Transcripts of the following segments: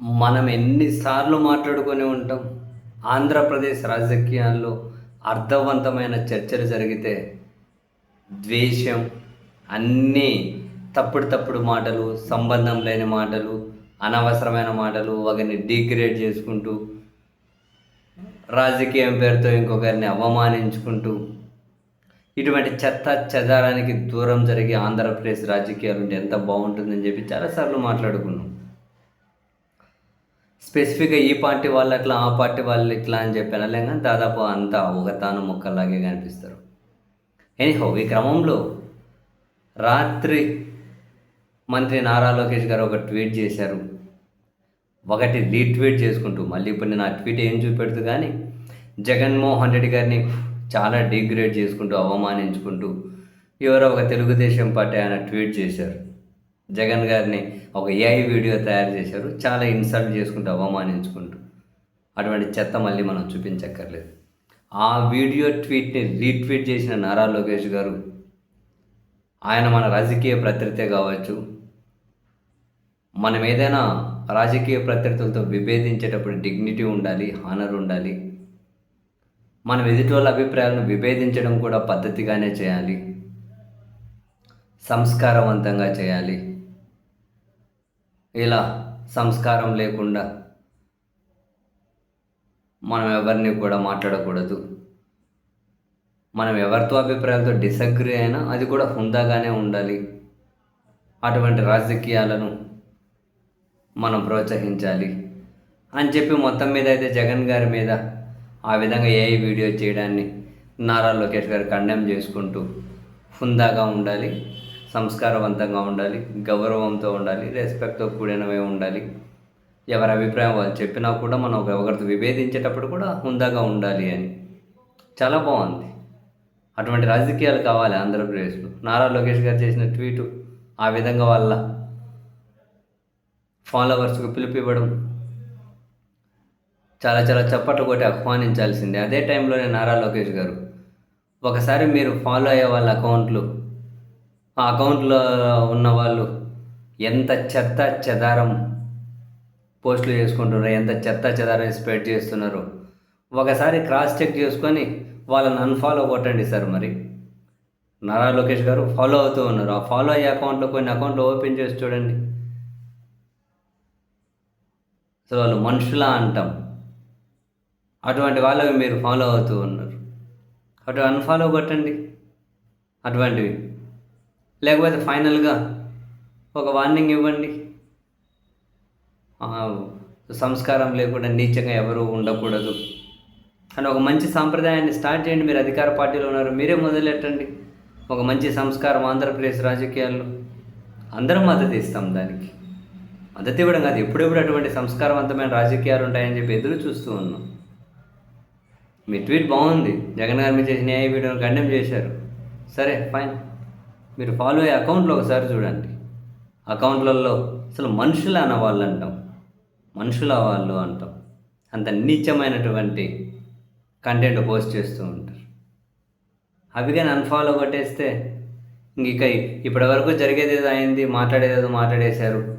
మనం ఎన్నిసార్లు మాట్లాడుకొని ఉంటాం. ఆంధ్రప్రదేశ్ రాజకీయాల్లో అర్థవంతమైన చర్చలు జరిగితే ద్వేషం అన్నీ తప్పుడు తప్పుడు మాటలు సంబంధం లేని మాటలు అనవసరమైన మాటలు ఒకరిని డిగ్రేడ్ చేసుకుంటూ రాజకీయం పేరుతో ఇంకొకరిని అవమానించుకుంటూ ఇటువంటి చెత్త చెదారానికి దూరం జరిగి ఆంధ్రప్రదేశ్ రాజకీయాలు ఉంటే ఎంత బాగుంటుందని చెప్పి చాలాసార్లు మాట్లాడుకున్నాం. స్పెసిఫిక్గా ఈ పార్టీ వాళ్ళు అట్లా ఆ పార్టీ వాళ్ళు ఇట్లా అని చెప్పి అనలేం కానీ దాదాపు అంతా ఒక తాను మొక్కలాగే కనిపిస్తారు. ఎనీహో ఈ క్రమంలో రాత్రి మంత్రి నారా లోకేష్ గారు ఒక ట్వీట్ చేశారు. ఒకటి రీట్వీట్ చేసుకుంటూ మళ్ళీ ఇప్పుడు నేను ఆ ట్వీట్ ఏం చూపెడుతూ కానీ జగన్మోహన్ రెడ్డి గారిని చాలా డిగ్రేడ్ చేసుకుంటూ అవమానించుకుంటూ ఎవరో ఒక తెలుగుదేశం పార్టీ ఆయన ట్వీట్ చేశారు. జగన్ గారిని ఒక ఏఐ వీడియో తయారు చేశారు. చాలా ఇన్సల్ట్ చేసుకుంటూ అవమానించుకుంటూ. అటువంటి చెత్త మళ్ళీ మనం చూపించక్కర్లేదు. ఆ వీడియో ట్వీట్ని రీట్వీట్ చేసిన నారా లోకేష్ గారు ఆయన మన రాజకీయ ప్రత్యర్థే కావచ్చు. మనం ఏదైనా రాజకీయ ప్రత్యర్థులతో విభేదించేటప్పుడు డిగ్నిటీ ఉండాలి హానర్ ఉండాలి. మనం ఎదుటి వాళ్ళ అభిప్రాయాలను విభేదించడం కూడా పద్ధతిగానే చేయాలి. సంస్కారవంతంగా చేయాలి. ఇలా సంస్కారం లేకుండా మనం ఎవరిని కూడా మాట్లాడకూడదు. మనం ఎవరితో అభిప్రాయాలతో డిసగ్రీ అయినా అది కూడా హుందాగానే ఉండాలి. అటువంటి రాజకీయాలను మనం ప్రోత్సహించాలి. అని చెప్పి మొత్తం మీద అయితే జగన్ గారి మీద ఆ విధంగా ఏ వీడియో చేయడాన్ని నారా లోకేష్ గారు కండెమ్ చేసుకుంటూ హుందాగా ఉండాలి. సంస్కారవంతంగా ఉండాలి గౌరవంతో ఉండాలి రెస్పెక్ట్తో కూడినవే ఉండాలి. ఎవరి అభిప్రాయం వాళ్ళు చెప్పినా కూడా మనం ఒకరితో విభేదించేటప్పుడు కూడా హుందాగా ఉండాలి అని. చాలా బాగుంది. అటువంటి రాజకీయాలు కావాలి ఆంధ్రప్రదేశ్లో. నారా లోకేష్ గారు చేసిన ట్వీటు ఆ విధంగా వాళ్ళ ఫాలోవర్స్కు పిలుపు ఇవ్వడం చాలా చాలా చప్పట్లు కొట్టి ఆహ్వానించాల్సిందే. అదే టైంలోనే నారా లోకేష్ గారు ఒకసారి మీరు ఫాలో అయ్యే వాళ్ళ అకౌంట్లు ఆ అకౌంట్లో ఉన్న వాళ్ళు ఎంత చెత్త చెదారం పోస్టులు చేసుకుంటున్నారు ఎంత చెత్త చెదారం స్ప్రెడ్ చేస్తున్నారు ఒకసారి క్రాస్ చెక్ చేసుకొని వాళ్ళని అన్ఫాలో కొట్టండి సార్ మరి. నారా లోకేష్ గారు ఫాలో అవుతూ ఉన్నారు. ఆ ఫాలో అయ్యే అకౌంట్లో కొన్ని అకౌంట్లు ఓపెన్ చేసి చూడండి. సో వాళ్ళు మనుషులా అంటాం. అటువంటి వాళ్ళవి మీరు ఫాలో అవుతూ ఉన్నారు. అటు అన్ఫాలో కొట్టండి. అటువంటివి. లేకపోతే ఫైనల్గా ఒక వార్నింగ్ ఇవ్వండి. సంస్కారం లేకుండా నీచంగా ఎవరు ఉండకూడదు. అని ఒక మంచి సాంప్రదాయాన్ని స్టార్ట్ చేయండి. మీరు అధికార పార్టీలో ఉన్నారు మీరే మొదలెట్టండి. ఒక మంచి సంస్కారం ఆంధ్రప్రదేశ్ రాజకీయాల్లో అందరం మద్దతు ఇస్తాం దానికి. మద్దతు ఇవ్వడం కాదు ఎప్పుడెప్పుడు అటువంటి సంస్కారవంతమైన రాజకీయాలు ఉంటాయని చెప్పి ఎదురు చూస్తూ ఉన్నాం. మీ ట్వీట్ బాగుంది. జగన్ గారి మీద చేసిన న్యాయ వీడియోని కండెమ్ చేశారు. సరే ఫైన్. మీరు ఫాలో అయ్యే అకౌంట్లో ఒకసారి చూడండి. అకౌంట్లలో అసలు మనుషులు అన్న వాళ్ళు అంటాం. మనుషుల వాళ్ళు అంటాం. అంత నీచమైనటువంటి కంటెంట్ పోస్ట్ చేస్తూ ఉంటారు. అవి కానీ అన్ఫాలో కొట్టేస్తే ఇంక ఇప్పటి వరకు జరిగేది ఏదో అయింది మాట్లాడేది ఏదో మాట్లాడేశారు.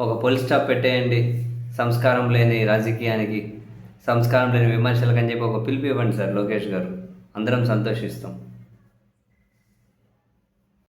ఒక పోలీస్ స్టాప్ పెట్టేయండి. సంస్కారం లేని రాజకీయానికి సంస్కారం లేని విమర్శలకు అని చెప్పి ఒక పిలుపు ఇవ్వండి సార్ లోకేష్ గారు. అందరం సంతోషిస్తాం.